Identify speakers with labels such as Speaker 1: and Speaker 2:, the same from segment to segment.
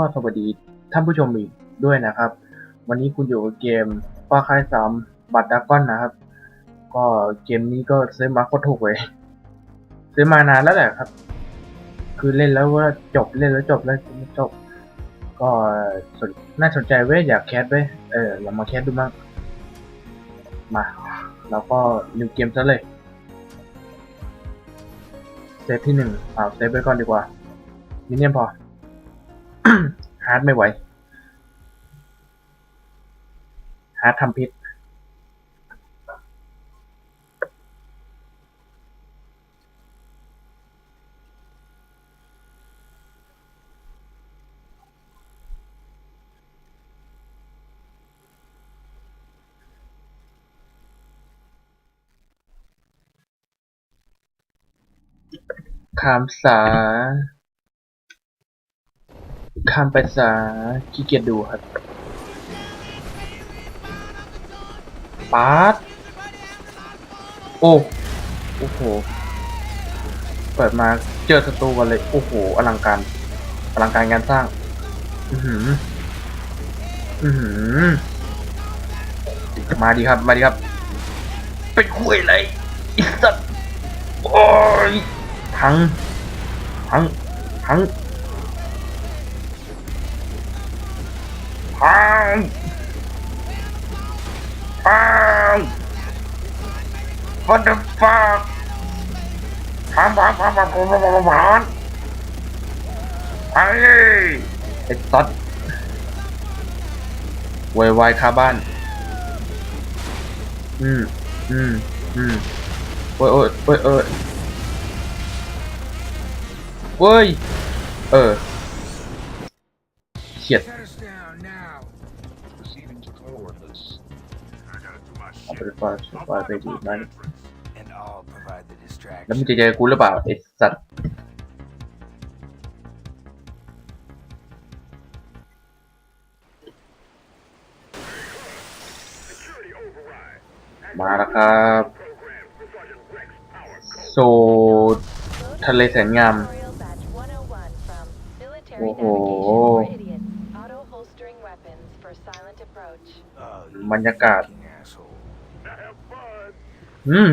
Speaker 1: ก็สวัสดีท่านผู้ชมอีกด้วยนะครับ วันนี้คุณอยู่กับเกมฟ้าคายสามบัตรดากอนนะครับ ก็เกมนี้ก็ซื้อมาโคตรถูกเลยซื้อมานานแล้วแหละครับ คือเล่นแล้วว่าจบเล่นแล้วจบแล้วจบ ก็สนน่าสนใจเว้ยอยากแคสเว้ยเออเรามาแคสดูบ้งมาแล้วก็นิวเกมซะเลยเซฟที่หนึ่งเอาเซฟไว้ก่อนดีกว่ามิเนียมพอ ฮาร์ดไม่ไหว ฮาร์ดทำพิษ คำสา คำภาษาขี้เกียจดูครับปาร์ตโอ้โอ้โห เปิดมาเจอศัตรูกันเลย โอ้โห อลังการ อลังการงานสร้าง อือหือ อือหือ มาดีครับ มาดีครับ เป็นคุยอะไรอิสัตว์โอ้ยทั้ง ทั้ง ทั้ง อ้าวอ้าววันเดฟาถามถามถามถามผมผมผมถามไอ้ไอ้ตัดวายวายคาบ้าน อืม อืม อืมโอ้ยโอ้ยโอ้ยเว้ย เออ ไปฟาดฟาไปดีมั
Speaker 2: น
Speaker 1: แล้วมึงจะเจอกูหรือเปล่าไอสัตว์มาแล้วครับโซทะเลแสนงาม
Speaker 3: โอ้
Speaker 2: โห
Speaker 1: บรรยากาศ อืม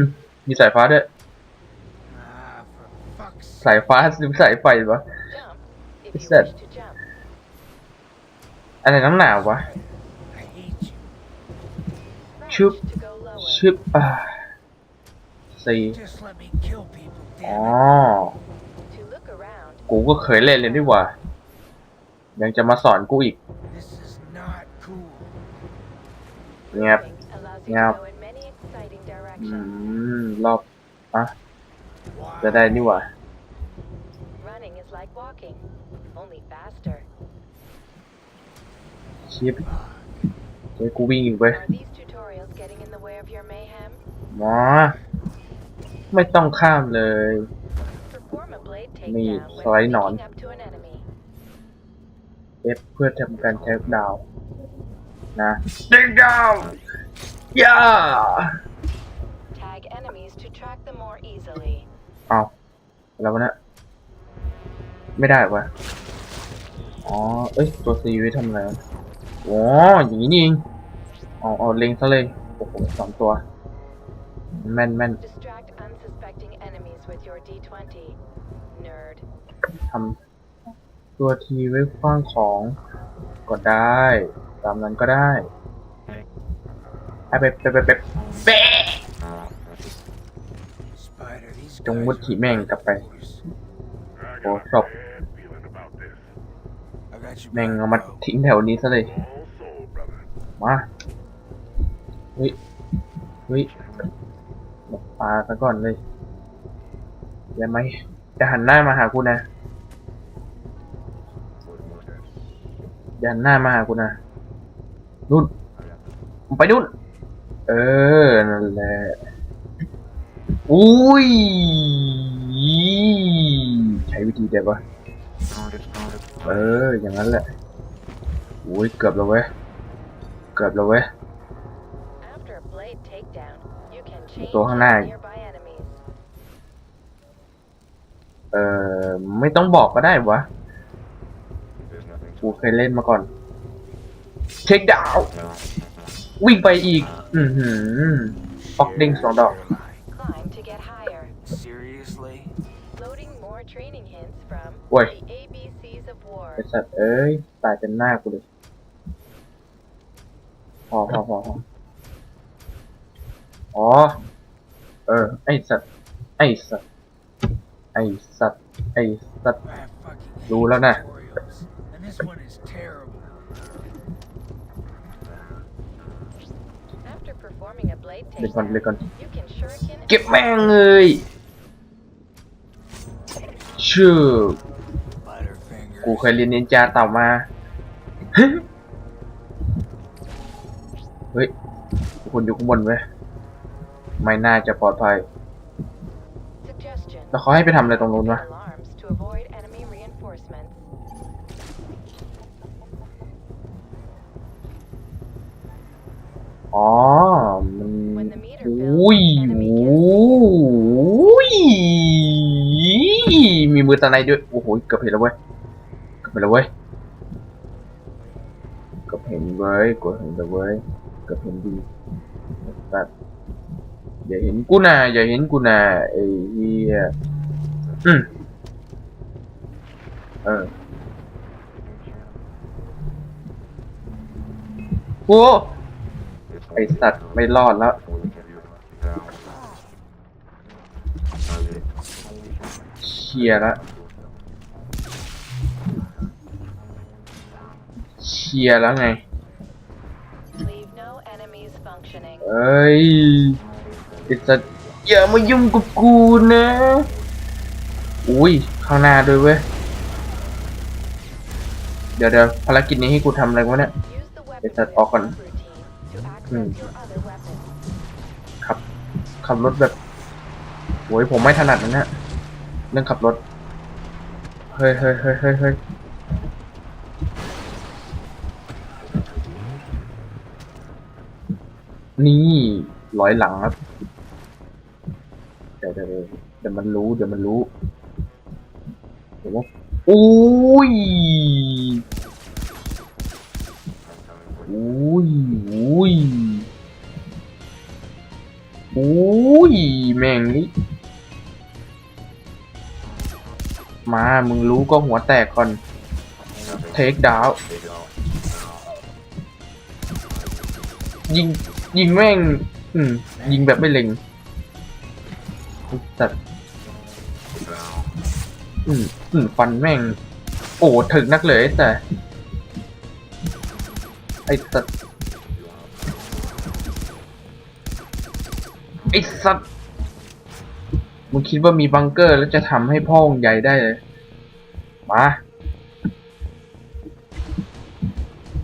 Speaker 1: มีสายฟ้าด้วย
Speaker 2: Ah, for fuck's
Speaker 1: สายฟ้าหรือสายไฟวะ
Speaker 3: Jump if
Speaker 1: Is
Speaker 3: you
Speaker 1: that-
Speaker 3: wish to jump.
Speaker 1: อะไรน้ำหนาวะ
Speaker 2: I hate you.
Speaker 1: Shoop.
Speaker 3: Crouch to go lower.
Speaker 1: ชึบอ่าสี่
Speaker 2: Just let me kill people,
Speaker 1: อ๋อ
Speaker 2: damn it.
Speaker 3: To look around.
Speaker 1: กูก็เคยเล่นเลยนี่หว่า ยังจะมาสอนกูอีก
Speaker 2: This is not cool.
Speaker 1: เงียบ
Speaker 3: Moving allows you
Speaker 1: Yep.
Speaker 3: to go in many exciting
Speaker 1: อื
Speaker 3: directions.
Speaker 1: มรอบอะ
Speaker 2: Why?
Speaker 1: จะได้นี่หว่า
Speaker 3: Running is like walking, only faster.
Speaker 1: ชิปเจอกูวิ่งอีกเว้ย
Speaker 3: Are these tutorials getting in the way of your mayhem?
Speaker 1: หมอไม่ต้องข้ามเลย
Speaker 3: Perform a blade
Speaker 1: Me,
Speaker 3: takedown when
Speaker 1: slide on.
Speaker 3: sneaking up to an enemy.
Speaker 1: F เพื่อทำการเทคดาวน์นะเทคดาวน์ย่า
Speaker 3: easily.
Speaker 1: เอาแล้ววะเนะไม่ได้วะอ๋อ เอ้ย ตัวซีไว้ทำอะไรวะอ๋ออย่างนี้นี่เองเอาเอาเล็งซะเลยโอ้โหสองตัว แม่นแม่น
Speaker 3: Distract unsuspecting enemies with your D20. Nerd.
Speaker 1: ทำตัวทีไว้ขว้างของก็ได้ ตามนั้นก็ได้ไปไปไปไปไป man
Speaker 2: bad
Speaker 1: cặp này.
Speaker 2: boys.
Speaker 4: I
Speaker 1: Ủa,
Speaker 4: got a
Speaker 1: sao?
Speaker 4: bad feeling about this.
Speaker 2: I got you
Speaker 1: แม่งเอามาทิ้งแถวนี้ซะเลย มา เฮ้ย เฮ้ยหลบปลาซะก่อนเลยอย่าไหม จะหันหน้ามาหากูนะอย่าหันหน้ามาหากูนะนู่นไปนู่น เออ นั่นแหละ อุ้ย ใช้วิธีเดียววะเออ อย่างนั้นแหละอุ้ย เกือบแล้วเว้ย เกือบแล้วเว้ย
Speaker 3: After a blade takedown, you can change
Speaker 1: Ito ang nag-
Speaker 3: nearby enemies.
Speaker 1: เอ่อ ไม่ต้องบอกก็ได้วะ กูเคยเล่นมาก่อน เช็คดาว วิ่งไปอีก อือหือฟอกดิ้งสองดอก
Speaker 3: hints from
Speaker 1: Oi.
Speaker 3: the ABCs of War.
Speaker 1: ไอสัตว์เอ้ย ตายเป็นหน้ากูเลยพอพอพอพออ๋อ เออ ไอสัตว์ ไอสัตว์ ไอสัตว์ ไอสัตว์
Speaker 2: I fucking
Speaker 1: Đủ
Speaker 2: hate
Speaker 1: lắm nè.
Speaker 2: tutorials, and this one is terrible.
Speaker 3: After performing a blade
Speaker 1: เดี๋ยวก่อนเดี๋ยวก่อน
Speaker 3: takedown, you can shuriken
Speaker 1: เก็บแม่งเลยชื่อ
Speaker 2: Butterfingers.
Speaker 1: กูเคยเรียนนินจาเต่ามา เฮ้ยคุณอยู่ข้างบนเว้ยไม่น่าจะปลอดภัย
Speaker 3: Suggestion.
Speaker 1: แล้วเขาให้ไปทำอะไรตรงนู้นวะ
Speaker 3: Alarms to avoid enemy reinforcements.
Speaker 1: อ๋อ มัน
Speaker 3: When the meter
Speaker 1: อุ้ย
Speaker 3: fills, enemy
Speaker 1: อุ้ยมีมือตะไนด้วย โอ้โห เกือบเห็นแล้วเว้ยเกือบเห็น แล้วเว้ยกือบเห็นเว้ยกือบเห็นแล้วเว้ยกือบเห็นดีแต่อย่าเห็นกูนะอย่าเห็นกูนะไอ้เหี้ยอืมเออโอ้ไอสัตว์ไม่รอดแล้วเชียร์ละ เชียร์แล้วไง
Speaker 3: Leave no enemies functioning.
Speaker 1: เอ้ยไอสัตว์อย่ามายุ่งกับกูนะ อุ้ย ข้างหน้าด้วยเว้ย เดี๋ยวเดี๋ยวภารกิจนี้ให้กูทำอะไรวะเนี่ย
Speaker 3: Use the weapon
Speaker 1: It's that
Speaker 3: wheel
Speaker 1: often.
Speaker 3: routine to access
Speaker 1: Hmm.
Speaker 3: your other weapons.
Speaker 1: ขับ ขับรถแบบโอ้ยผมไม่ถนัดนะเนี่ยเรื่องขับรถ เฮ้ยเฮ้ยเฮ้ยเฮ้ย นี่ร้อยหลังครับเดี๋ยวเดี๋ยวเดี๋ยวมันรู้เดี๋ยวมันรู้เดี๋ยวว่าอุ้ยอุ้ยอุ้ยอุ้ยแม่งนี่มา มึงรู้ก็หัวแตกก่อน เทคดาวยิง ยิงแม่ง อืม ยิงแบบไม่เล็งจัดอืมอืมฟันแม่ง โอ้ถึกนักเลยแต่ ไอ้สัตว์ไอ้สัตว์มึงคิดว่ามีบังเกอร์แล้วจะทำให้พ่อองใหญ่ได้เลย มา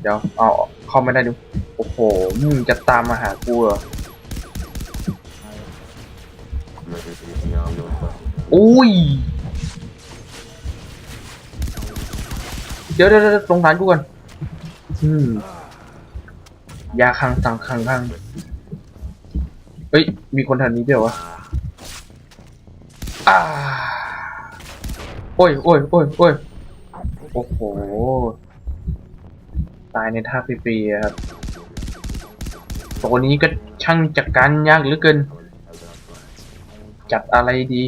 Speaker 1: เดี๋ยว เอาเข้าไม่ได้ดู อ้โห มึงจะตามมาหากูเหรออุ้ย เดี๋ยวเดี๋ยวเดี๋ยวสงสารกูก่อนอืมยาคังสังคังคังเฮ้ย มีคนแถวนี้เดียววะอ่าโอ้ยโอ้ยโอ้ยโอ้ยโอ้โห ตายในท่าฟรีๆครับ ตัวนี้ก็ช่างจัดการยากเหลือเกิน จัดอะไรดี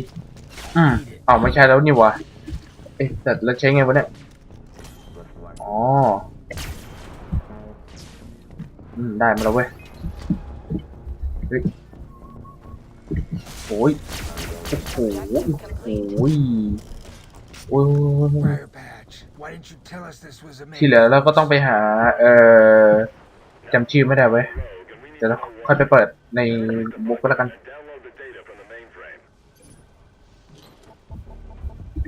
Speaker 1: อืมอ้าวไม่ใช่แล้วนี่วะเอ๊ะแต่แล้วใช้ไงวะเนี่ยอ๋ออืมได้มาแล้วเว้ยเฮ้ยโอ้ยโอ้โหโอ้โหโอ้ยโอ้ย
Speaker 2: Briar Patch. Why didn't you tell us this was a
Speaker 1: ที่เหลือเราก็ต้องไปหา เอ่อจำชื่อไม่ได้เว้ย เดี๋ยวเราค่อยไปเปิดในบุ๊กก็แล้วกัน
Speaker 4: Download the data from the mainframe.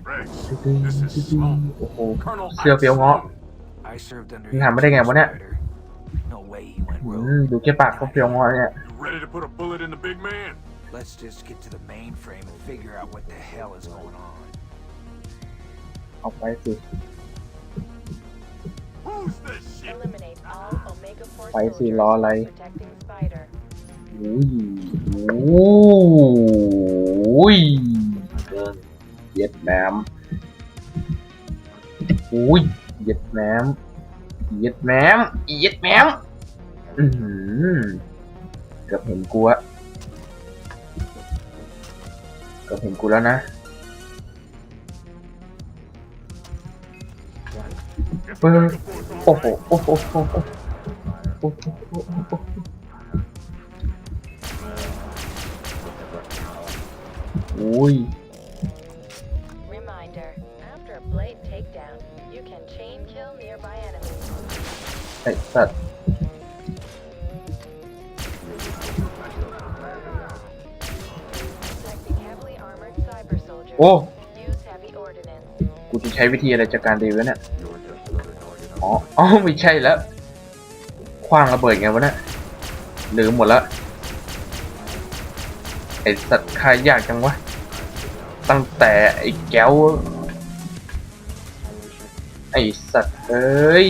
Speaker 5: Rex, this is Sloan.
Speaker 1: โอ้โห
Speaker 5: Colonel
Speaker 1: เสื้อเฟี้ยวเงาะ
Speaker 2: I served under
Speaker 1: มึงหาไม่ได้ไงวะเนี่ย
Speaker 2: Spider. No way he went
Speaker 1: อื
Speaker 2: rogue.
Speaker 1: มดูแค่ปากก็เฟี้ยวเงาะเนี่ย
Speaker 5: You ready to put a bullet in the big man?
Speaker 2: Let's just get to the mainframe and figure out what the hell is going on.
Speaker 1: เอาไปสิ ไปสิ
Speaker 3: soldiers
Speaker 1: รออะไร
Speaker 3: protecting Spider.
Speaker 1: อุ้ยอุ้ยเย็ดแหนมอุ้ยเย็ดแหนมมอีเย็ดแมมอือหือเกือบเห็นกูอะเกือบเห็นกูแล้วนะ เออโอ้โหโอ้โหโอ้โหโอ้โหโอ้โหโอ้โหอุ้ย
Speaker 3: Reminder, after a blade takedown, you can chain kill nearby enemies.
Speaker 1: ไอ้สัตว์
Speaker 3: Protecting heavily armored cyber soldiers.
Speaker 1: โอ้
Speaker 3: Use heavy ordnance.
Speaker 1: กูจะใช้วิธีอะไรจัดการดีวะเนี่ย อ๋ออ๋อไม่ใช่แล้วคว้างระเบิดไงวะเนี่ยลืมหมดแล้วไอสัตว์คายยากจังวะ ตั้งแต่ไอแก้ว ไอสัตว์เอ้ย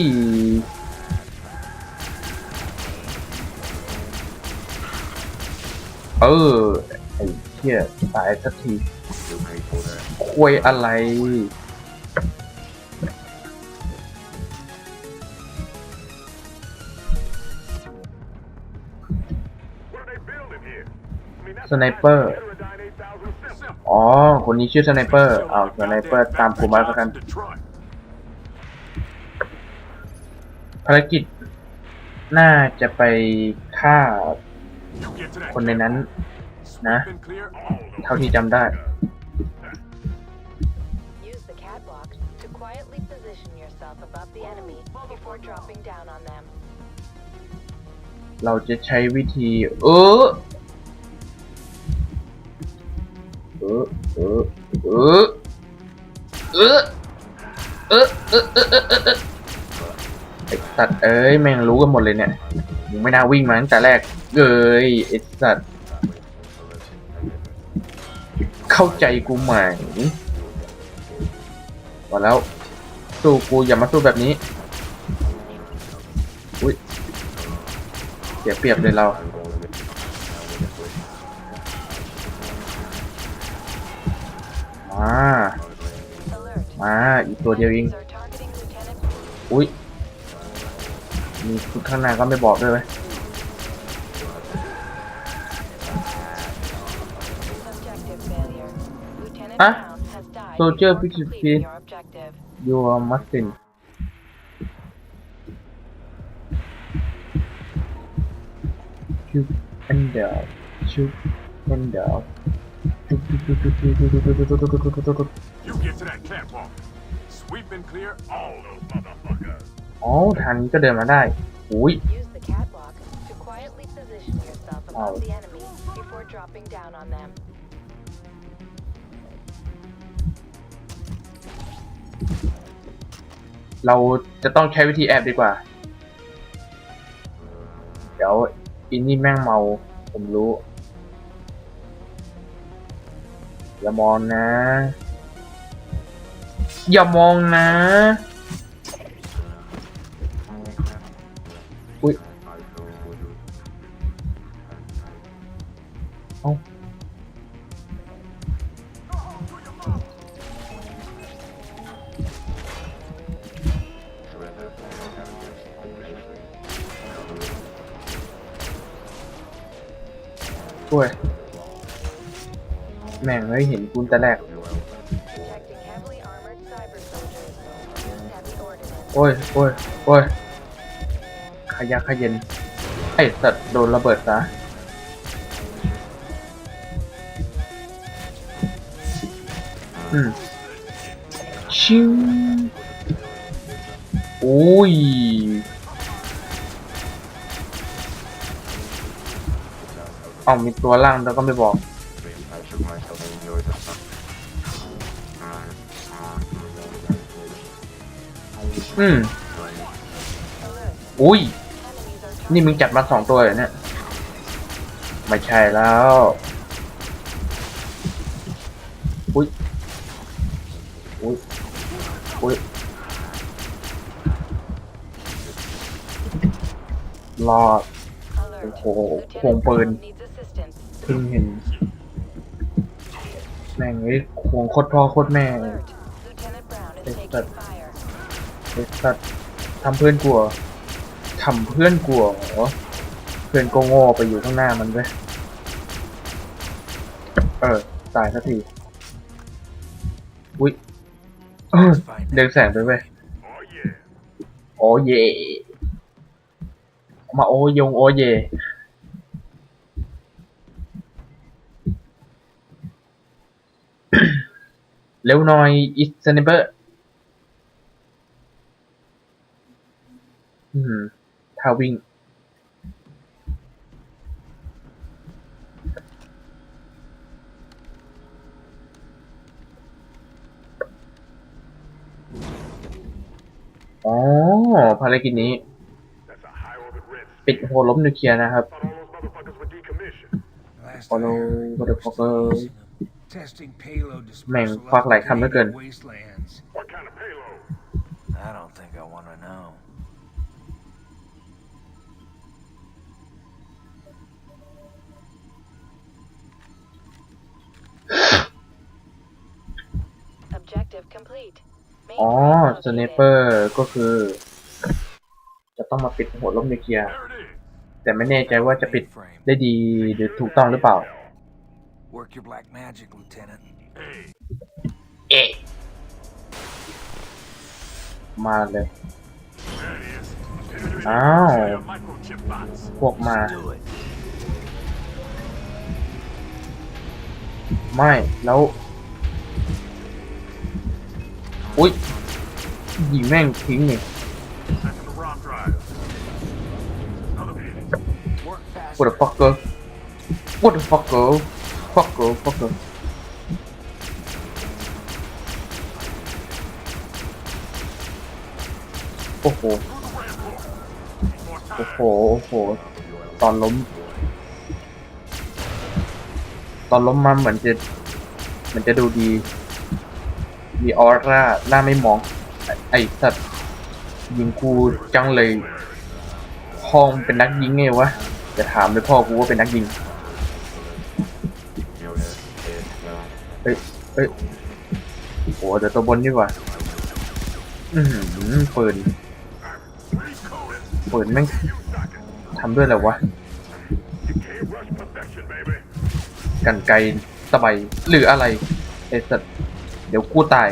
Speaker 1: เออ ไอเหี้ยตายสักทีควยอะไร
Speaker 4: I mean, that's
Speaker 1: Sniper.
Speaker 4: Paradigm 8000 simple.
Speaker 1: อ๋อ คนนี้ชื่อสไนเปอร์ เอาสไนเปอร์ตามกูมาแล้วกัน
Speaker 5: Detroit.
Speaker 1: ภารกิจ น่าจะไปฆ่า
Speaker 5: You get to that
Speaker 1: คนในนั้น
Speaker 5: Sweep
Speaker 1: Nah.
Speaker 5: and clear.
Speaker 1: เท่าที่จำได้
Speaker 3: Use the catwalk to quietly position yourself above the enemy before dropping down on them.
Speaker 1: เราจะใช้วิธี เออเอ เออเออเออเออเออเออเออเออไอสัตว์เอ้ยแม่งรู้กันหมดเลยเนี่ยมึงไม่น่าวิ่งมาตั้งแต่แรกเอ้ยไอสัตว์เข้าใจกูไหมมาแล้วสู้กูอย่ามาสู้แบบนี้อุ้ยเสียเปรียบเลยเรา มา
Speaker 3: Alert.
Speaker 1: มา อีกตัวเดียวเอง
Speaker 3: Enemies are targeting Lieutenant
Speaker 1: อุ้ย มีชุดข้างหน้าก็ไม่บอกด้วยไหม
Speaker 3: Objective failure. Lieutenant
Speaker 1: Huh?
Speaker 3: Brown has died
Speaker 1: Soldier
Speaker 3: before
Speaker 1: 50
Speaker 3: completing your objective.
Speaker 1: you are mustn't ชุบอันเดาชุบอันดาว
Speaker 5: You get to that catwalk. Sweep and clear all those motherfuckers.
Speaker 1: อ๋อทางนี้ก็เดินมาได้อุ้ย
Speaker 3: Use the catwalk to quietly position yourself above
Speaker 1: Oh.
Speaker 3: the enemy before dropping down on them.
Speaker 1: เราจะต้องใช้วิธีแอบดีกว่า เดี๋ยวอินนี่แม่งเมา ผมรู้ อย่ามองนะ อย่ามองนะ อุ้ยเอ้าช่วย แม่งเฮ้ยเห็นคุณแต่แรก โอ้ยโอ้ยโอ้ยขยักขย็นไอ้สัตว์โดนระเบิดซะอืมชิวโอ้ยเอามีตัวล่างแล้วก็ไม่บอก อืม
Speaker 3: Alert.
Speaker 1: อุ้ย
Speaker 3: Enemies are
Speaker 1: นี่มึงจัดมาสองตัวเหรอเนี่ย ไม่ใช่แล้ว อุ้ย อุ้ย อุ้ย รอด
Speaker 3: Alert.
Speaker 1: Oh,
Speaker 3: Lieutenant
Speaker 1: không
Speaker 3: Brown
Speaker 1: ปืน
Speaker 3: needs assistance.
Speaker 1: เพิ่งเห็น แม่งไอ้ยควงโคตรพ่อโคตรแม่
Speaker 3: Alert. Lieutenant Brown is
Speaker 1: Yes,
Speaker 3: taking
Speaker 1: but-
Speaker 3: fire.
Speaker 1: ไอ้สัตว์ทำเพื่อนกูเหรอำเพื่อนกลัวเหรอเพื่อนก็โง่ไปอยู่ข้างหน้ามันด้วยเออตายสักทีอุ้ยเออ
Speaker 2: Let's find
Speaker 1: เรือง
Speaker 2: that
Speaker 1: แสงไปเว้ย
Speaker 4: Oh yeah.
Speaker 1: โอ้เยมาโอยงโอเย เร็วหน่อยอิสเนเบอร์อืมถ้าวิ่ง อ๋อ ภารกิจนี้
Speaker 4: That's a high orbit red.
Speaker 1: ปิดโหล้มนิวเคลียร์นะครับ
Speaker 4: Thought all those motherfuckers were decommissioned.
Speaker 2: Last
Speaker 1: Oh no,
Speaker 2: I heard,
Speaker 1: what the
Speaker 2: they were
Speaker 1: fuck,
Speaker 2: still
Speaker 1: uh,
Speaker 2: using them. Testing payload dispersal
Speaker 1: แม่ง
Speaker 2: out
Speaker 1: ฟักหลาย
Speaker 2: in
Speaker 1: คำเหลือเกิน
Speaker 2: Canadian wastelands.
Speaker 4: What kind of payload?
Speaker 2: I don't think I want to know.
Speaker 3: Objective complete. Main
Speaker 1: อ๋อ
Speaker 3: frame
Speaker 1: สเน
Speaker 3: located.
Speaker 1: เปอร์ก็คือ จะต้องมาปิดโหล้มนิวเคลียร์
Speaker 5: There it is.
Speaker 1: แต่ไม่แน่ใจว่าจะปิด
Speaker 2: Mainframe.
Speaker 1: ได้ดีหรือถูกต้องหรือเปล่า
Speaker 2: Work your black magic, Lieutenant.
Speaker 5: Hey,
Speaker 1: เอะมาเลย
Speaker 5: there it is. Introducing
Speaker 1: Ow.
Speaker 5: Slayer microchip bots.
Speaker 1: พวกมา
Speaker 2: Do it.
Speaker 1: ไม่แล้วอุ๊ยยิงแม่งทิ้งนี่
Speaker 5: Second the ROM drive. Another hit.
Speaker 2: Work fast.
Speaker 1: what the fucker what the fucker fucker fucker โอ้โห
Speaker 5: Through the ramp. Need more
Speaker 1: โอ้
Speaker 5: time.
Speaker 1: โหโอ้โหตอนล้ม ตอนล้มมาเหมือนจะเหมือนจะดูดี มีออร่า หน้าไม่มอง ไอ้สัตว์ ยิงกูจังเลยพ่องเป็นนักยิงไงวะ จะถามเลยพ่อกูว่าเป็นนักยิง อ้ยเอ้ยโหเดี๋ยวตัวบนดีกว่าอือหือปืนปืนแม่งทำด้วยอะไรวะ กันไกรตะไบหรืออะไรไอ้สัตว์เดี๋ยวกูตาย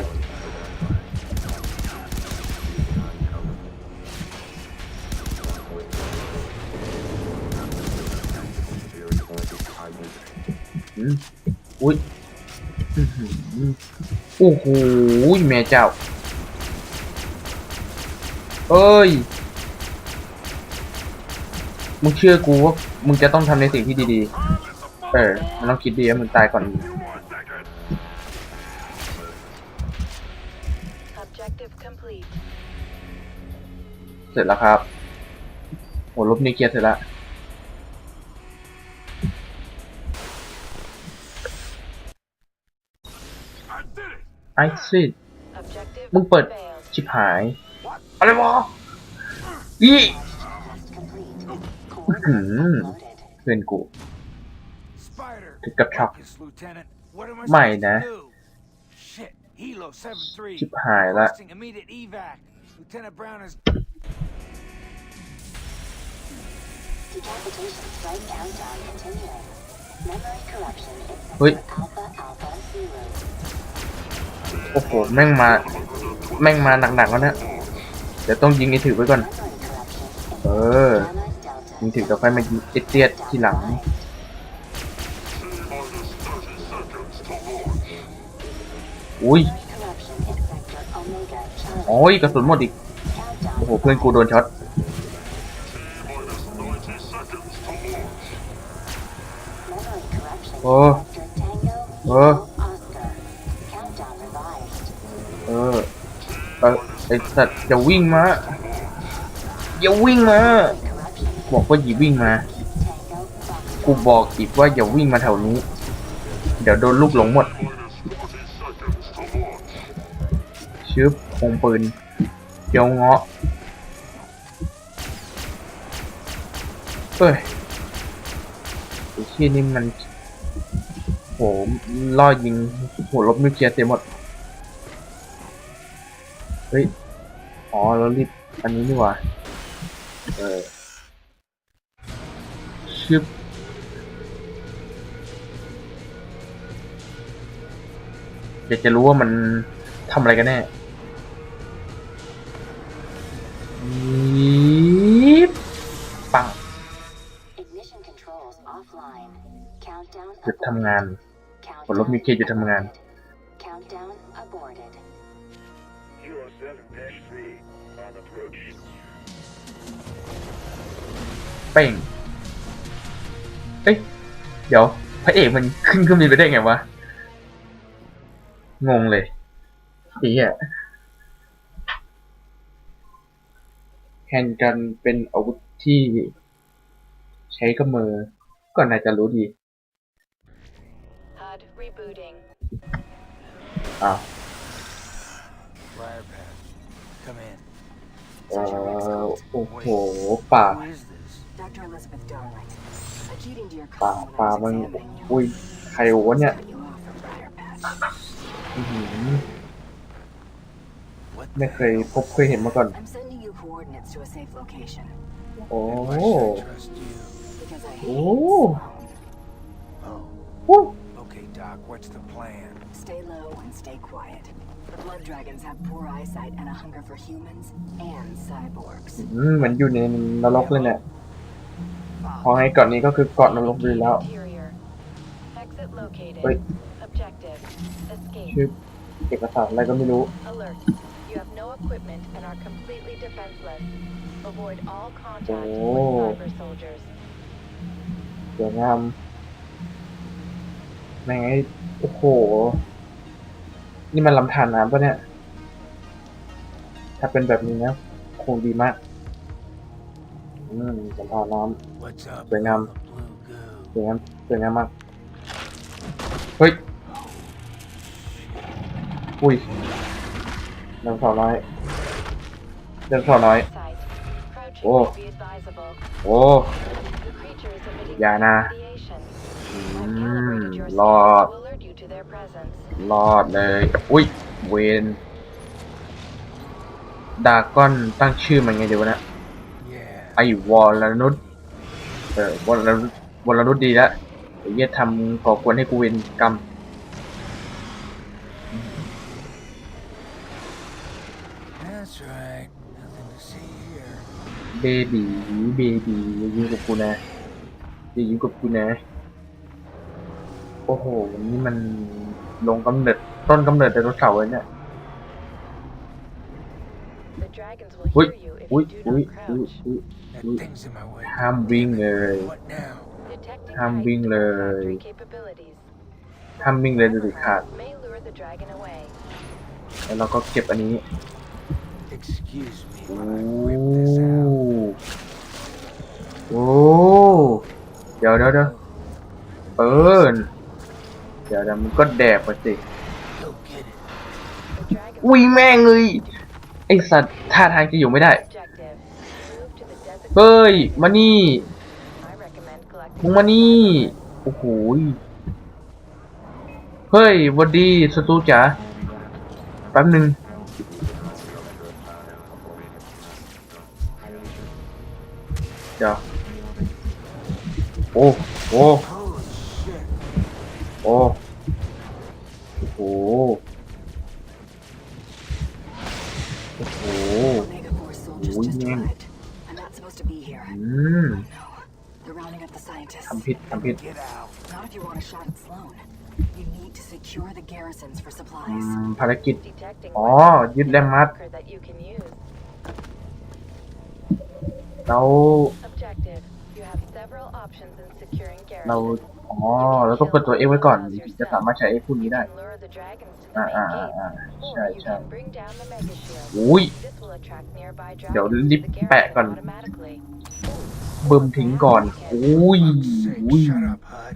Speaker 1: อืมอุ้ย โอ้โหแม่เจ้า เอ้ย มึงเชื่อกูว่ามึงจะต้องทำในสิ่งที่ดีๆ เออ มันต้องคิดดีว่ามึงตายก่อน
Speaker 3: Objective complete.
Speaker 1: เสร็จแล้วครับโหลบนิวเคลียร์เสร็จแล้ว ไอ้ซิ
Speaker 3: Objective
Speaker 1: มึงเปิด
Speaker 3: failed.
Speaker 1: ชิบหาย อะไรวะอี
Speaker 3: Coordinates
Speaker 1: Hmm.
Speaker 3: uploaded.
Speaker 1: เพื่อนกู
Speaker 2: Spider.
Speaker 1: ถึงกับช็อก
Speaker 2: Focus, Lieutenant. What am I
Speaker 1: ไม่
Speaker 2: supposed
Speaker 1: นะ
Speaker 2: to do? Shit. Helo 7-3.
Speaker 1: ชิบหายละ
Speaker 2: Requesting immediate evac. Lieutenant Brown is
Speaker 3: Decapitation strike countdown continuing. Memory corruption in
Speaker 1: เฮ้ย
Speaker 3: Alpha Alpha Zero.
Speaker 1: โอ้โห แม่งมา แม่งมาหนักๆแล้วนะ เดี๋ยวต้องยิงไอ้ถือไว้ก่อน เออ ยิงถือกับไฟมายิงไอ้เตี้ยทีหลัง อุ้ย โอ้ยกระสุนหมดอีก โอ้โห เพื่อนกูโดนช็อต
Speaker 3: Memory corruption in
Speaker 1: Oh. ออเออไอ้สัตว์อย่าวิ่งมาอย่าวิ่งมา บอกว่าอย่าวิ่งมา กูบอกอีกว่าอย่าวิ่งมาแถวนี้ เดี๋ยวโดนลูกหลงหมดชึบคงปืนเกียวเงาะเฮ้ยไอ้ที่นี่มันโหล่อยิงหัวลบนิวเคลียร์เต็มหมด เฮ้ย อ๋อเรารีบอันนี้นี่หว่า เออชึบอยากจะรู้ว่ามันทำอะไรกันแน่ยีบปัง
Speaker 3: Ignition controls offline. Countdown
Speaker 1: หยุดทำงาน
Speaker 3: Countdown
Speaker 1: ผลลบมีเคหยุดทำงาน เป้งเอ้ย เดี๋ยว พระเอกมันขึ้นเครื่องบินไปได้ไงวะ งงเลยไอ้เหี้ยแฮนด์กันเป็นอาวุธที่ใช้กับมือ ก็น่าจะรู้ดี
Speaker 3: HUD rebooting.
Speaker 1: อ้าว
Speaker 2: Briar Path. Come in.
Speaker 1: เอ่อโอ้โหป่า
Speaker 2: Who is this?
Speaker 3: Dr. Elizabeth Darlight. Acceding to your
Speaker 1: ป่า
Speaker 3: call when
Speaker 1: ป่า
Speaker 3: I
Speaker 1: มัน
Speaker 3: was examining you.
Speaker 1: อุ้ยใครวะเนี่ย
Speaker 3: Cut you off from Briar Path.
Speaker 1: อื้อหือ
Speaker 2: What
Speaker 1: ไม่
Speaker 2: the
Speaker 1: เคย
Speaker 2: hell?
Speaker 1: พบเคยเห็นมาก่อน
Speaker 3: I'm sending you coordinates to a safe location
Speaker 1: โอ้
Speaker 2: Why should I trust you?
Speaker 3: because I hate
Speaker 1: Oh.
Speaker 2: Oh,
Speaker 1: Woo.
Speaker 2: okay, Doc. What's the plan?
Speaker 3: Stay low and stay quiet. The blood dragons have poor eyesight and a hunger for humans and cyborgs.
Speaker 1: อืมเหมือนอยู่ในนรกเลยเนี่ยเพราะไงเกาะนี้ก็คือเกาะนรกเลยแล้ว
Speaker 3: Interior. Exit located.
Speaker 1: Wait.
Speaker 3: Objective. Escape.
Speaker 1: ชื่อเอกสารอะไรก็ไม่รู้
Speaker 3: Alert. You have no equipment and are completely defenseless. Avoid all contact
Speaker 1: Oh.
Speaker 3: with cyber soldiers.
Speaker 1: สวยงามแม่งไอ้โอ้โห นี่มันลำธารน้ำปะเนี่ย ถ้าเป็นแบบนี้นะ คงดีมาก อืมลำธารน้
Speaker 2: What's up?
Speaker 1: Bring 'em.
Speaker 2: with the blue goo? ำ
Speaker 1: สวยงามสวยงามมาก เฮ้ย อุ้ยเดินสาวน้อยเดินสาวน้อย
Speaker 3: Sight. Crouching
Speaker 1: Oh.
Speaker 3: may be advisable.
Speaker 1: โอ้
Speaker 3: The creature is emitting
Speaker 1: Yeah, nah.
Speaker 3: radiation.
Speaker 1: อื
Speaker 3: I've
Speaker 1: ม
Speaker 3: calibrated your
Speaker 1: รอ
Speaker 3: scanner
Speaker 1: ด
Speaker 3: to alert you to their presence.
Speaker 1: รอดเลย อุ้ย เวนดากอนตั้งชื่อมันไงเดี๋ยวนะ
Speaker 2: Yeah.
Speaker 1: ไอ้วอลนุษย์เออวอลนุษย์วอลนุษย์ดีแล้วไอ้เหี้ยทำก่อกวนให้กูเวนกรรม
Speaker 2: That's right. Nothing to see here.
Speaker 1: เบบีเบบีอย่ายิงกับกูนะอย่ายิงกับกูนะ โอ้โห นี่มันลงกำเนิด ต้นกำเนิดไดโนเสาร์เลยเนี่ย
Speaker 3: The dragons will
Speaker 1: อุ้ย
Speaker 3: hear you if
Speaker 1: อุ้ย
Speaker 3: you do
Speaker 1: อุ้ย
Speaker 3: not
Speaker 1: อุ้ย
Speaker 3: crouch.
Speaker 1: อุ้ย
Speaker 2: That
Speaker 1: Ooh.
Speaker 2: thing's in my way.
Speaker 1: ห้ามวิ่งเลย
Speaker 2: What now?
Speaker 3: Detecting
Speaker 1: Ham
Speaker 3: height
Speaker 1: Bing
Speaker 3: below
Speaker 1: lời.
Speaker 3: factory capabilities.
Speaker 1: ห้ามวิ่งเลยดูสิขาด
Speaker 3: May lure the dragon away.
Speaker 1: แล้วเราก็เก็บอันนี้
Speaker 2: Excuse me
Speaker 1: โอ้
Speaker 2: while I whip this out.
Speaker 1: โอ้เดี๋ยวเดี๋ยวเดี๋ยวเปิดเดี๋ยวเดี๋ยวมันก็แดกไปสิ
Speaker 2: Go get it.
Speaker 3: The dragon
Speaker 1: อุ้ยแม่งเลย ไอสัตว์ท่าทางจะอยู่ไม่ได้
Speaker 3: objective. Move to the designated
Speaker 1: เฮ้ย มานี่
Speaker 3: I recommend collecting
Speaker 1: มึงมานี่ โอ้โหยเฮ้ยหวันดีสตูจ๋า แป๊บหนึ่งเดี๋ยวโอ้โอ้
Speaker 2: Holy shit.
Speaker 1: โอ้โอ้โห
Speaker 3: Omega Force soldiers
Speaker 1: Ui,
Speaker 3: just
Speaker 1: man.
Speaker 3: arrived. I'm not supposed to be here.
Speaker 1: อืม
Speaker 3: No. They're rounding up the scientists.
Speaker 1: ทำผิด ทำผิด
Speaker 2: Get out.
Speaker 3: Not if you want a shot at Sloan. You need to secure the garrisons for
Speaker 1: อื
Speaker 3: supplies.
Speaker 1: ม ภารกิจ
Speaker 3: Detecting
Speaker 1: อ๋อ
Speaker 3: weapons
Speaker 1: ยึดแลมมัด
Speaker 3: marker that you can use.
Speaker 1: เรา
Speaker 3: Objective. You have several options in securing
Speaker 1: เรา
Speaker 3: garrisons.
Speaker 1: อ๋อ เราต้องเปิดตัวเองไว้ก่อนถึงจะสามารถใช้ไอ้พวกนี้ได้
Speaker 3: You can lure the dragons to the
Speaker 1: อ่า
Speaker 3: main
Speaker 1: อ่า
Speaker 3: gate,
Speaker 1: อ่า
Speaker 3: or
Speaker 1: ใช่
Speaker 3: you
Speaker 1: ใช่
Speaker 3: can bring down the mega shield.
Speaker 1: อุ้ย
Speaker 3: This will attract nearby
Speaker 1: เดี๋ยว
Speaker 3: dragons
Speaker 1: รีบ
Speaker 3: to the
Speaker 1: แปะก่อน
Speaker 3: garrison automatically.
Speaker 1: บึมทิ้งก่อน อุ้ย
Speaker 2: Fuck's sake,
Speaker 1: อุ้ย
Speaker 2: shut up, Hud.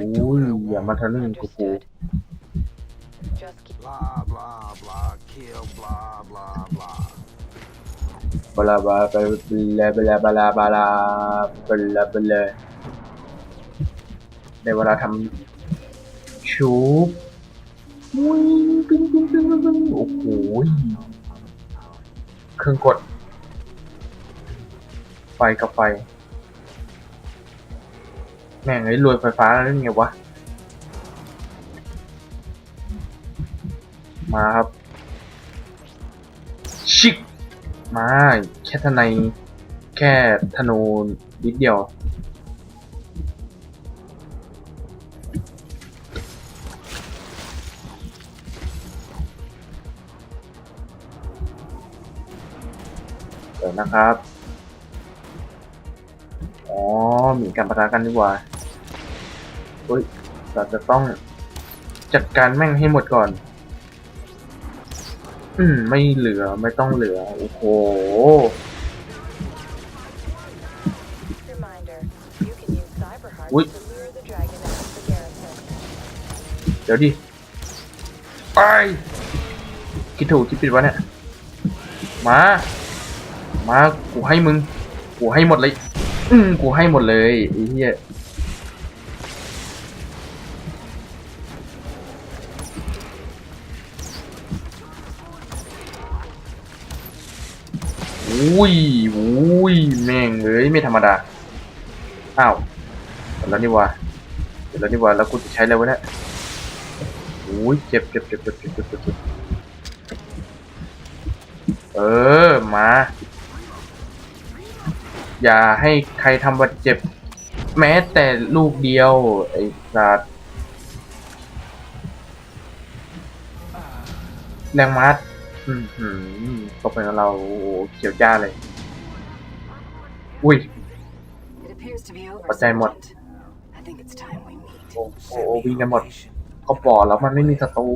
Speaker 2: I do
Speaker 1: อุ้ย
Speaker 2: what I
Speaker 1: อย่ามา
Speaker 2: want.
Speaker 1: ทะลึ่งกูกู
Speaker 3: Understood. Just keep
Speaker 2: Blah, blah, blah. Kill, blah, blah, blah.
Speaker 1: บลาบลาบลาบลาบลาบลาบลาบลาบลาในเวลาทำชูบ อุ้ยปิ้งปิ้งปิ้งปิ้งปิ้งโอ้โหเครื่องกด ไฟกับไฟ แม่งไอ้รวยไฟฟ้าแล้วไงวะ มาครับ ชิก มา แค่ทนายแค่ธนูนิดเดียว ดี๋ยวนะครับ อ๋อ มีการประทะกันดีกว่าเฮ้ย เราจะต้องจัดการแม่งให้หมดก่อน อืม ไม่เหลือ ไม่ต้องเหลือ โอ้โห
Speaker 6: Reminder, you can use cyber hearts
Speaker 1: Ui.
Speaker 6: to lure the dragon out of the garrison.
Speaker 1: เดี๋ยวดิ ไป คิดถูกคิดผิดวะเนี่ย มา มากูให้มึง กูให้หมดเลย อืกูให้หมดเลยไอ้เหี้ยอุ้ยอุ้ยแม่งเลยไม่ธรรมดา อ้าวเสร็จแล้วนี่วะเสร็จแล้วนี่วะแล้วกูจะใช้อะไรวะเนี่ยอุ้ยเจ็บเจ็บเจ็บเจ็บเจ็บเจ็บเออ มา อย่าให้ใครทำบาดเจ็บ แม้แต่ลูกเดียว ไอ้สัตว์แรงมัดอืมหืมตกไปกับเราโอ้โหเขียวจ้าเลย อุ้ย
Speaker 3: It appears to be over.
Speaker 1: What's that, what?
Speaker 3: Sergeant. I think it's time we meet.
Speaker 1: โอ้โห
Speaker 2: Send me
Speaker 1: วิ่ง
Speaker 2: your
Speaker 1: กันหมด
Speaker 2: location.
Speaker 1: ก็บอกแล้วมันไม่มีศัตรู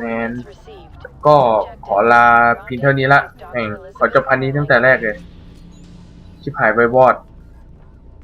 Speaker 1: Man.
Speaker 6: Coordinates received.
Speaker 1: ก็ขอลาเพียงเท่านี้ละแห่งขอจบพันนี้ตั้งแต่แรกเลย ชิบหายไปวอด